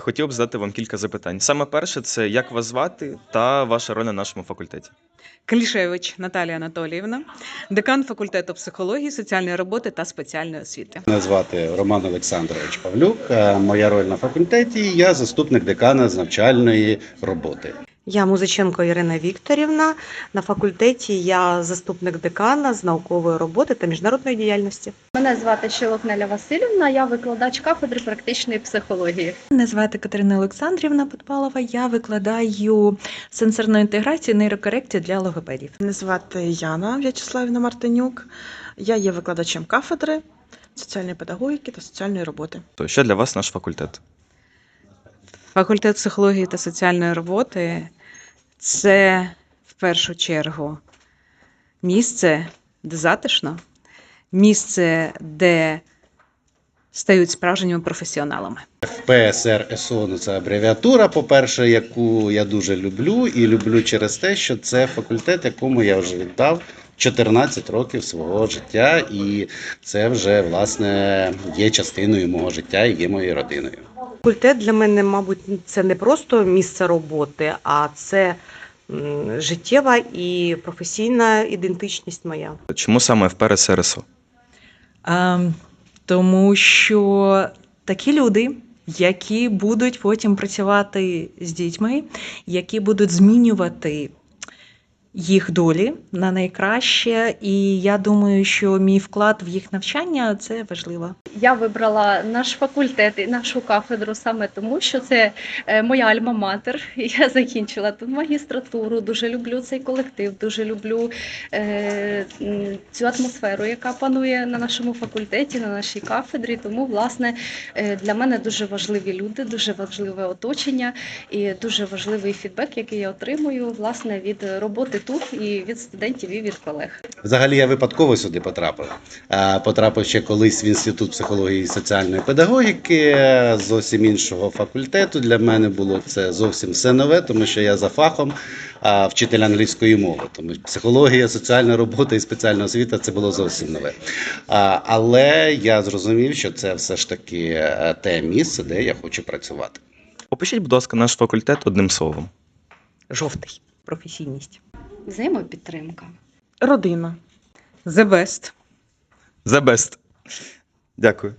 хотів б задати вам кілька запитань. Саме перше, це як вас звати та ваша роль на нашому факультеті. Клішевич Наталія Анатоліївна, декан факультету психології, соціальної роботи та спеціальної освіти. Мене звати Роман Олександрович Павлюк. Е, Моя роль на факультеті. Я заступник декана з навчальної роботи. Я Музиченко Ірина Вікторівна. На факультеті я заступник декана з наукової роботи та міжнародної діяльності. Мене звати Чилок Неля Васильівна, я викладач кафедри практичної психології. Мене звати Катерина Олександрівна Подпалова. Я викладаю сенсорну інтеграцію нейрокорекцію для логопедів. Мене звати Яна В'ячеславівна Мартинюк. Я є викладачем кафедри соціальної педагогіки та соціальної роботи. То що для вас наш факультет? Факультет психології та соціальної роботи це в першу чергу місце, де затишно, місце, де стають справжніми професіоналами. ПСР СО ну, це абревіатура, по-перше, яку я дуже люблю, і люблю через те, що це факультет, якому я вже віддав 14 років свого життя, і це вже власне є частиною мого життя і є моєю родиною. Факультет для мене, мабуть, це не просто місце роботи, а це життєва і професійна ідентичність моя. Чому саме ФПР СРСО? А, тому що такі люди, які будуть потім працювати з дітьми, які будуть змінювати їх долі на найкраще, і я думаю, що мій вклад в їх навчання це важливо. Я вибрала наш факультет і нашу кафедру саме тому, що це е, моя альма-матер. Я закінчила тут магістратуру. Дуже люблю цей колектив, дуже люблю е, цю атмосферу, яка панує на нашому факультеті, на нашій кафедрі. Тому, власне, е, для мене дуже важливі люди, дуже важливе оточення і дуже важливий фідбек, який я отримую власне від роботи тут і від студентів, і від колег. Взагалі я випадково сюди потрапив. Потрапив ще колись в інститут психології і соціальної педагогіки зовсім іншого факультету. Для мене було це зовсім все нове, тому що я за фахом вчитель англійської мови. Тому психологія, соціальна робота і спеціальна освіта це було зовсім нове. Але я зрозумів, що це все ж таки е, те місце, де я хочу працювати. Опишіть, будь ласка, наш факультет одним словом. Жовтий. Професійність. Взаємопідтримка. Родина. The best. The best. Дякую.